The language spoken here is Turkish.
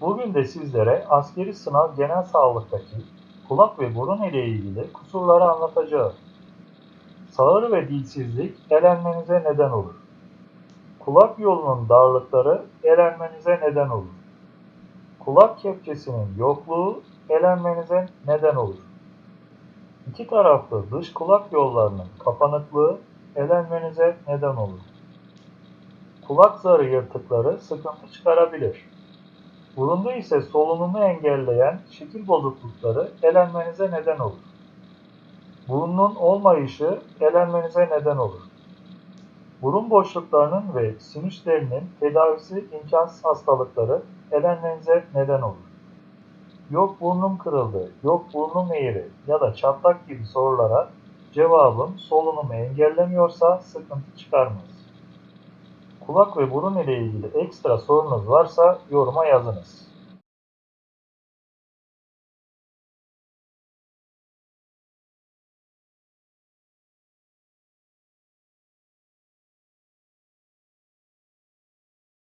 Bugün de sizlere askeri sınav genel sağlıktaki kulak ve burun ile ilgili kusurları anlatacağım. Sağır ve dilsizlik elenmenize neden olur. Kulak yolunun darlıkları elenmenize neden olur. Kulak kepçesinin yokluğu elenmenize neden olur. İki taraflı dış kulak yollarının kapanıklığı elenmenize neden olur. Kulak zarı yırtıkları sıkıntı çıkarabilir. Burunda ise solunumu engelleyen şekil bozuklukları elenmenize neden olur. Burunun olmayışı elenmenize neden olur. Burun boşluklarının ve sinüslerinin tedavisi imkansız hastalıkları elenmenize neden olur. Yok burnum kırıldı, yok burnum eğri ya da çatlak gibi sorulara cevabım solunumu engellemiyorsa sıkıntı çıkarmaz. Kulak ve burun ile ilgili ekstra sorunuz varsa yoruma yazınız.